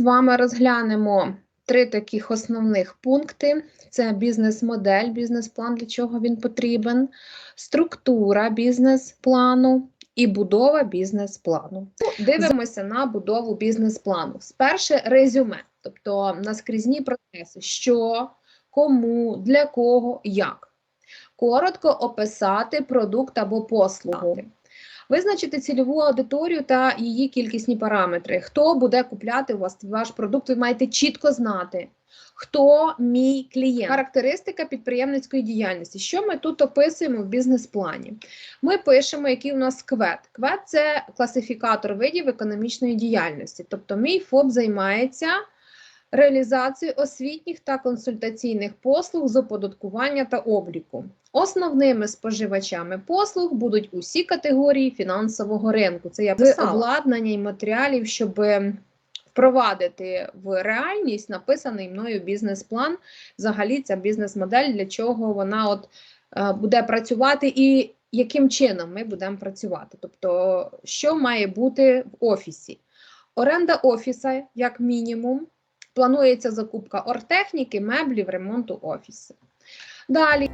вами розглянемо три таких основних пункти: це бізнес-модель, бізнес-план, для чого він потрібен, структура бізнес-плану і будова бізнес-плану. Ну, Дивимося на будову бізнес-плану. Сперше резюме, тобто наскрізні процеси, що, кому, для кого, як. Коротко описати продукт або послугу. Визначити цільову аудиторію та її кількісні параметри. Хто буде купляти у вас ваш продукт, ви маєте чітко знати, хто мій клієнт. Характеристика підприємницької діяльності. Що ми тут описуємо в бізнес-плані? Ми пишемо, який у нас квет. Квет це класифікатор видів економічної діяльності. Тобто, мій ФОП займається реалізацією освітніх та консультаційних послуг з оподаткування та обліку. Основними споживачами послуг будуть усі категорії фінансового ринку. Це я з обладнання і матеріалів, щоб впровадити в реальність написаний мною бізнес-план. Взагалі, ця бізнес-модель, для чого вона от е, буде працювати і яким чином ми будемо працювати. Тобто, що має бути в офісі? Оренда офіса, як мінімум, планується закупка ортехніки, меблів, ремонту офісу. Далі